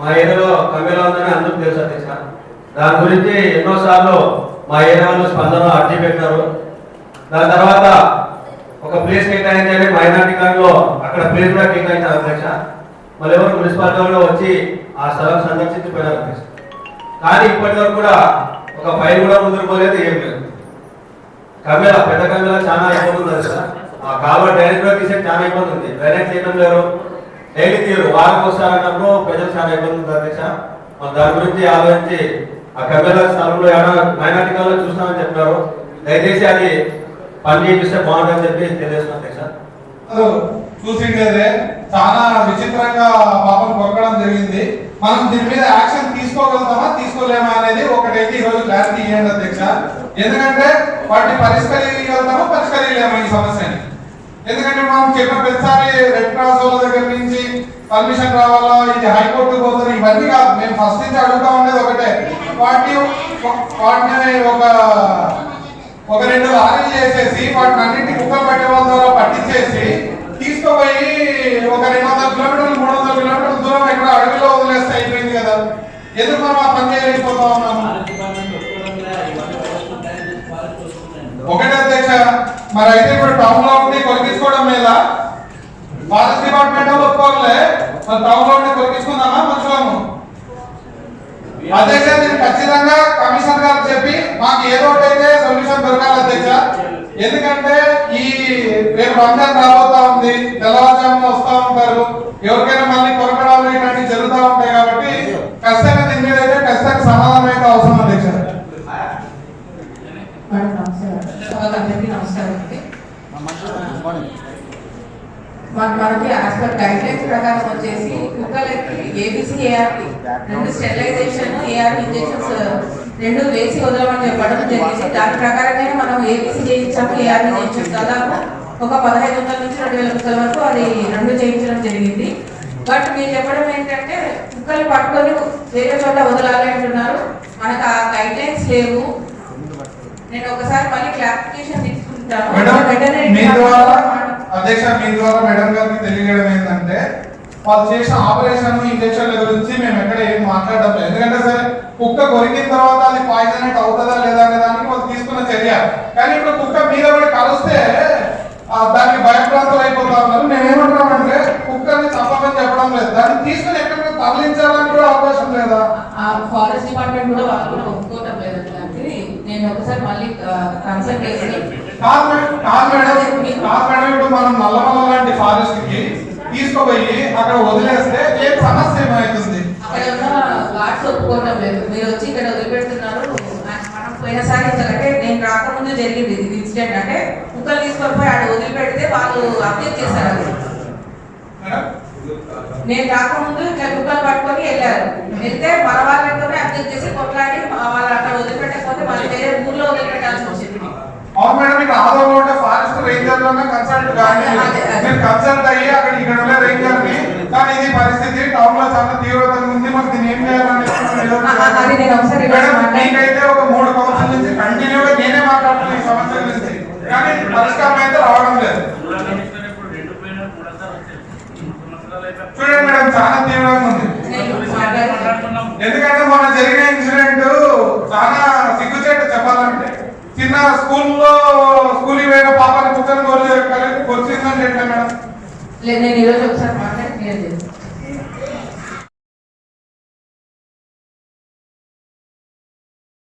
మా ఏరియాలో కమిలా ఉందని అందరూ తెలుసు అధ్యక్ష? దాని గురించి ఎన్నోసార్లు మా ఏరియా వాళ్ళు స్పందన అర్జీ పెట్టారు. దాని తర్వాత ఒక ప్లేస్ కేటాయించాలి మైనార్టీ కార్డులో అక్కడ ప్లేస్ కూడా కేటాయించారు అధ్యక్ష. మళ్ళీ ఎవరు మున్సిపాలిటీ వచ్చి ఆ స్థలం సందర్శించిపోయినారు అధ్యక్ష. కానీ ఇప్పటి వరకు కూడా ఒక ఫైల్ కూడా ముందుకు పోలేదు ఏం లేదు. కమేళ పెద్ద కమేళ చాలా ఇబ్బంది ఉంది అధ్యక్ష ఆ కాలువ డ్రైనేజ్ కూడా తీసే చాలా ఇబ్బంది ఉంది. డ్రైనేజ్ చేయడం లేరు. డైలీ తీరు? వారం వస్తారన్నప్పుడు ప్రజలు చాలా ఇబ్బంది ఉంది అధ్యక్ష మన దాని గురించి ఆలోచించి ఆ కమేళ స్థలంలో ఏడా మైనార్టీ కాలంలో చూస్తామని చెప్పారు. దయచేసి అది పని చేపిస్తే బాగుంటుందని చెప్పి తెలియజేస్తున్నాను అధ్యక్ష చూసిండేదే. చాలా విచిత్రంగా పాపం కొరకడం జరిగింది. మనం దీని మీద యాక్షన్ తీసుకోగలుగుతామా తీసుకోలేమా అనేది ఒకటైతే ఈ రోజు క్లారిటీ ఇవ్వండి అధ్యక్ష ఎందుకంటే వాటిని పరిష్కరించగలుగుతామా పరిష్కరించలేమా ఈ సమస్యని? ఎందుకంటే మనం చెప్పిన ప్రతిసారి రెడ్ క్రాస్ వాళ్ళ దగ్గర నుంచి పర్మిషన్ రావాలా? ఇది హైకోర్టు పోతుంది ఇవన్నీ కాదు. మేము ఫస్ట్ నుంచి అడుగుతా ఉండేది ఒకటే. వాటిని వాటిని ఒక ఒక రెండు లారీలు చేసేసి వాటిని అన్నింటి కుక్కలు పట్టే వాళ్ళ ద్వారా పట్టించేసి తీసుకుపోయి ఒక రెండు వందల కిలోమీటర్లు మూడు వందల కిలోమీటర్ల దూరం ఎక్కడ అడవిలో వదిలేస్తే అయిపోయింది కదా. ఎందుకు మనం ఆ పని చేయలేకపోతా ఉన్నాము? ఒకటే అధ్యక్ష మరి అయితే ఇప్పుడు టౌన్లో ఉండి ఫారెస్ట్ డిపార్ట్మెంట్ వాళ్ళు ఒప్పుకోలే మరి టౌన్లో ఉండి కొలిపించుకుందామా మనుషులము అధ్యక్ష నేను ఖచ్చితంగా కమిషనర్ గారు చెప్పి మాకు ఏదో ఒకటి అయితే సొల్యూషన్ దొరకాలి అధ్యక్ష. ఎందుకంటే ఈ రేపు రంజాన్ రాబోతా ఉంది. తెల్లవారుజామున వస్తా ఉంటారు. ఎవరికైనా మళ్ళీ కొరకడాలు ఇట్లాంటివి జరుగుతూ ఉంటాయి కాబట్టి ఖచ్చితంగా దీని మీద అయితే ఖచ్చితంగా సమాధానం అయితే అవసరం అధ్యక్ష. నమస్కారం. నమస్కారం. అండి మన మనకి యాజ్ పర్ గైడ్ లైన్స్ ప్రకారం వచ్చేసి కుక్కలకి ఏబిసి ఏఆర్పి రెండు స్టెరిలైజేషన్ ఏఆర్పి ఇంజెక్షన్స్ రెండు వేసి వదలమని చెప్పడం జరిగింది. దాని ప్రకారంగా మనం ఏబిసి చేయించాము ఏఆర్పి చేయించాము. దాదాపు ఒక పదహైదు వందల నుంచి రెండు వేల కుక్కల వరకు అది రెండు చేయించడం జరిగింది. బట్ మీరు చెప్పడం ఏంటంటే కుక్కలు పట్టుకొని వేరే చోట వదలాలి అంటున్నారు. మనకు ఆ గైడ్ లైన్స్ లేవు. నేను ఒకసారి మళ్ళీ క్లారిఫికేషన్ తీసుకుంటాను. వెంటనే అధ్యక్ష మీ ద్వారా మేడం గారికి తెలియజేయడం ఏంటంటే వాళ్ళు చేసిన ఆపరేషన్ ఇంజక్షన్ల గురించి మేము ఎక్కడ ఏం మాట్లాడడం లేదు. ఎందుకంటే సరే కుక్క కొరికిన తర్వాత అది పాయిజన్ అయితే అవుతుందా లేదా అనే దానికి వాళ్ళు తీసుకున్న చర్య. కానీ ఇప్పుడు కుక్క మీద పడి కలిస్తే దానికి భయప్రాంతాలు అయిపోతా ఉన్నారు. మేము కుక్కని చంపమని చెప్పడం లేదు. దాన్ని తీసుకుని ఎక్కడికి తరలించాలని కూడా అవకాశం లేదా? ఫారెస్ట్ డిపార్ట్మెంట్ కూడా వాళ్ళు కూడా ఒప్పుకోవటం లేదు. నేను ఒకసారి మళ్ళీ కన్సల్ట్ చేసి మనం నల్లమల్ల లాంటి ఫారెస్ట్కి తీసుకుపోయి అక్కడ వదిలేస్తే ఏం సమస్య ఏమవుతుంది అక్కడ ఉన్న లేదు. మీరు వచ్చి ఇక్కడ వదిలిపెడుతున్నారు. మనం పోయినసారి అంటే నేను రాకముందు జరిగింది ఇది ఇన్సిడెంట్ అంటే కుక్కలు తీసుకొని పోయి అక్కడ వదిలిపెడితే వాళ్ళు అబ్జెక్ట్ చేశారు. అది నేను రాకముందు ఇట్లా కుక్కలు పట్టుకొని వెళ్ళారు. వెళ్తే మన వాళ్ళతోనే అబ్జెక్ట్ చేసి కొట్లాడి మా వాళ్ళు అక్కడ వదిలిపెట్టకపోతే మళ్ళీ వేరే ఊర్లో వదిలిపెట్టాల్సి వచ్చింది అవును మేడం మీకు ఆధార్ ఉంటే ఫారెస్ట్ రేంజర్ కానీ. మీరు కన్సల్ట్ అయ్యి అక్కడ ఇక్కడ ఉండే కానీ ఇది పరిస్థితి టౌన్లో చాలా తీవ్రత ఉంది మాకు దీన్ని ఏం చేయాలని మీకైతే ఒక మూడు కౌన్సిల్ నుంచి కంటిన్యూగా నేనే మాట్లాడుతున్నా ఈ సమస్య గురించి కానీ పరిష్కారం అయితే రావడం లేదు. చూడండి మేడం చాలా తీవ్రంగా ఉంది. ఎందుకంటే మొన్న జరిగిన ఇన్సిడెంట్ చాలా సిగ్గుచేట చెప్పాలంటే. చిన్న స్కూల్లో పాపని కుక్కని కొలి కొలిసిందని చెప్పాను మేడం లేదు నేను ఈరోజు ఒకసారి మాట్లాడి క్లియర్ చేస్తాను